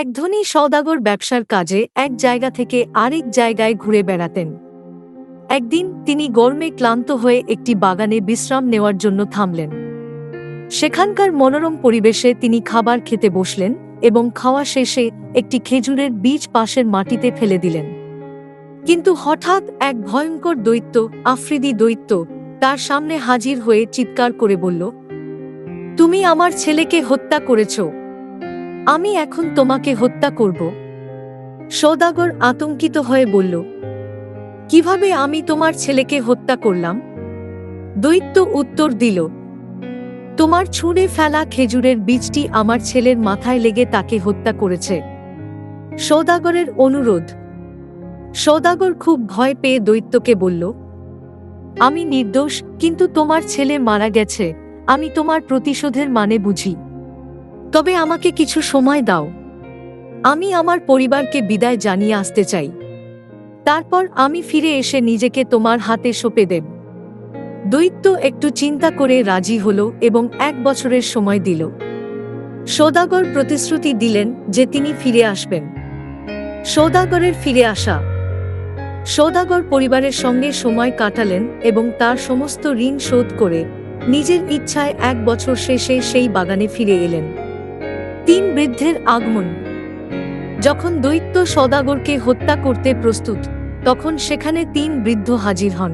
এক ধনী সওদাগর ব্যবসার কাজে এক জায়গা থেকে আরেক জায়গায় ঘুরে বেড়াতেন। একদিন তিনি গরমে ক্লান্ত হয়ে একটি বাগানে বিশ্রাম নেওয়ার জন্য থামলেন। সেখানকার মনোরম পরিবেশে তিনি খাবার খেতে বসলেন এবং খাওয়া শেষে একটি খেজুরের বীজ পাশের মাটিতে ফেলে দিলেন। কিন্তু হঠাৎ এক ভয়ঙ্কর দৈত্য, আফ্রিদি দৈত্য, তার সামনে হাজির হয়ে চিৎকার করে বলল, তুমি আমার ছেলেকে হত্যা করেছ। আমি এখন তোমাকে হত্যা করব। সৌদাগর আতঙ্কিত হয়ে বলল, কীভাবে আমি তোমার ছেলেকে হত্যা করলাম? দৈত্য উত্তর দিল, তোমার ছুঁড়ে ফেলা খেজুরের বীজটি আমার ছেলের মাথায় লেগে তাকে হত্যা করেছে। সৌদাগরের অনুরোধ, সৌদাগর খুব ভয় পেয়ে দৈত্যকে বলল, আমি নির্দোষ, কিন্তু তোমার ছেলে মারা গেছে, আমি তোমার প্রতিশোধের মানে বুঝি। তবে আমাকে কিছু সময় দাও। আমি আমার পরিবারকে বিদায় জানিয়ে আসতে চাই। তারপর আমি ফিরে এসে নিজেকে তোমার হাতে সঁপে দেব। দৈত্য একটু চিন্তা করে রাজি হল এবং এক বছরের সময় দিল। সৌদাগর প্রতিশ্রুতি দিলেন যে তিনি ফিরে আসবেন। সৌদাগরের ফিরে আসা। সৌদাগর পরিবারের সঙ্গে সময় কাটালেন এবং তার সমস্ত ঋণ শোধ করে নিজের ইচ্ছায় এক বছর শেষে সেই বাগানে ফিরে এলেন। তিন বৃদ্ধের আগমন। যখন দৈত্য সদাগরকে হত্যা করতে প্রস্তুত, তখন সেখানে তিন বৃদ্ধ হাজির হন।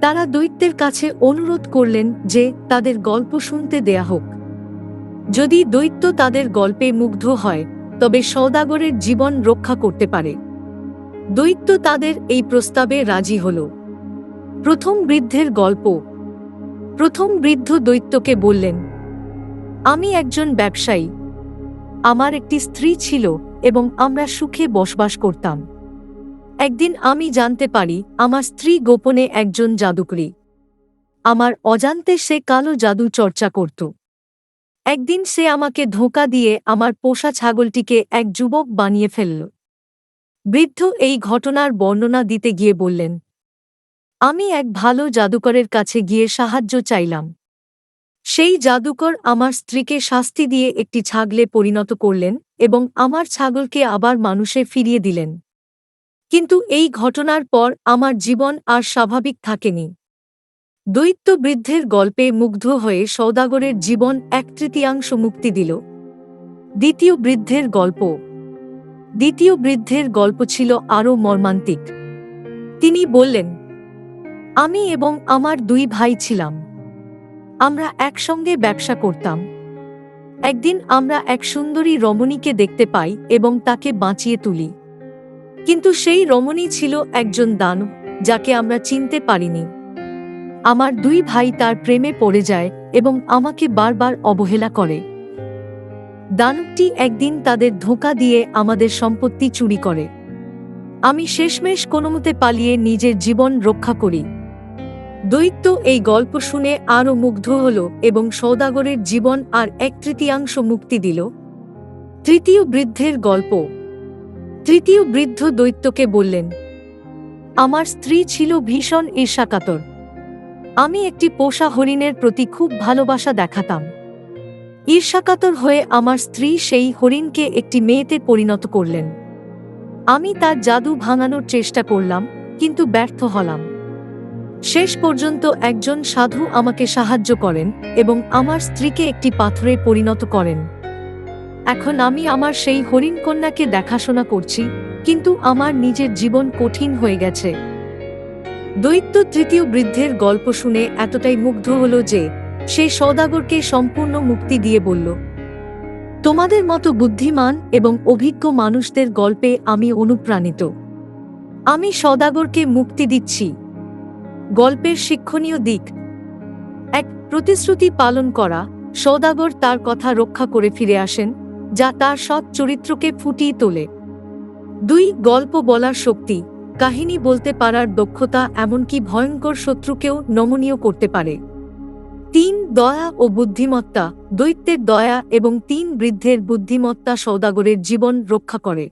তারা দৈত্যের কাছে অনুরোধ করলেন যে তাদের গল্প শুনতে দেয়া হোক। যদি দৈত্য তাদের গল্পে মুগ্ধ হয়, তবে সৌদাগরের জীবন রক্ষা করতে পারে। দৈত্য তাদের এই প্রস্তাবে রাজি হল। প্রথম বৃদ্ধের গল্প। প্রথম বৃদ্ধ দৈত্যকে বললেন, আমি একজন ব্যবসায়ী। আমার একটি স্ত্রী ছিল এবং আমরা সুখে বসবাস করতাম। একদিন আমি জানতে পারি, আমার স্ত্রী গোপনে একজন জাদুকরী। আমার অজান্তে সে কালো জাদু চর্চা করত। একদিন সে আমাকে ধোঁকা দিয়ে আমার পোষা ছাগলটিকে এক যুবক বানিয়ে ফেলল। বৃদ্ধ এই ঘটনার বর্ণনা দিতে গিয়ে বললেন, আমি এক ভালো জাদুকরের কাছে গিয়ে সাহায্য চাইলাম। সেই জাদুকর আমার স্ত্রীকে শাস্তি দিয়ে একটি ছাগলে পরিণত করলেন এবং আমার ছাগলকে আবার মানুষে ফিরিয়ে দিলেন। কিন্তু এই ঘটনার পর আমার জীবন আর স্বাভাবিক থাকেনি। দৈত্য বৃদ্ধের গল্পে মুগ্ধ হয়ে সৌদাগরের জীবন এক তৃতীয়াংশ মুক্তি দিল। দ্বিতীয় বৃদ্ধের গল্প। দ্বিতীয় বৃদ্ধের গল্প ছিল আরও মর্মান্তিক। তিনি বললেন, আমি এবং আমার দুই ভাই ছিলাম। আমরা একসঙ্গে ব্যবসা করতাম। একদিন আমরা এক সুন্দরী রমণীকে দেখতে পাই এবং তাকে বাঁচিয়ে তুলি। কিন্তু সেই রমণী ছিল একজন দানব, যাকে আমরা চিনতে পারিনি। আমার দুই ভাই তার প্রেমে পড়ে যায় এবং আমাকে বারবার অবহেলা করে। দানবটি একদিন তাদের ধোঁকা দিয়ে আমাদের সম্পত্তি চুরি করে। আমি শেষমেশ কোনোমতে পালিয়ে নিজের জীবন রক্ষা করি। দৈত্য এই গল্প শুনে আরও মুগ্ধ হল এবং সৌদাগরের জীবন আর এক তৃতীয়াংশ মুক্তি দিল। তৃতীয় বৃদ্ধের গল্প। তৃতীয় বৃদ্ধ দৈত্যকে বললেন, আমার স্ত্রী ছিল ভীষণ ঈর্ষাকাতর। আমি একটি পোষা হরিণের প্রতি খুব ভালোবাসা দেখাতাম। ঈর্ষাকাতর হয়ে আমার স্ত্রী সেই হরিণকে একটি মেয়েতে পরিণত করলেন। আমি তার জাদু ভাঙানোর চেষ্টা করলাম, কিন্তু ব্যর্থ হলাম। শেষ পর্যন্ত একজন সাধু আমাকে সাহায্য করেন এবং আমার স্ত্রীকে একটি পাথরে পরিণত করেন। এখন আমি আমার সেই হরিণ কন্যাকে দেখাশোনা করছি, কিন্তু আমার নিজের জীবন কঠিন হয়ে গেছে। দৈত্য তৃতীয় বৃদ্ধের গল্প শুনে এতটাই মুগ্ধ হল যে, সে সৌদাগরকে সম্পূর্ণ মুক্তি দিয়ে বলল, তোমাদের মতো বুদ্ধিমান এবং অভিজ্ঞ মানুষদের গল্পে আমি অনুপ্রাণিত। আমি সদাগরকে মুক্তি দিচ্ছি। গল্পের শিক্ষণীয় দিক। এক প্রতিশ্রুতি পালন করা, সৌদাগর তার কথা রক্ষা করে ফিরে আসেন, যা তার সৎ চরিত্রকে ফুটিয়ে তোলে। দুই, গল্প বলার শক্তি, কাহিনী বলতে পারার দক্ষতা এমনকি ভয়ঙ্কর শত্রুকেও নমনীয় করতে পারে। তিন, দয়া ও বুদ্ধিমত্তা, দৈত্যের দয়া এবং তিন বৃদ্ধের বুদ্ধিমত্তা সৌদাগরের জীবন রক্ষা করে।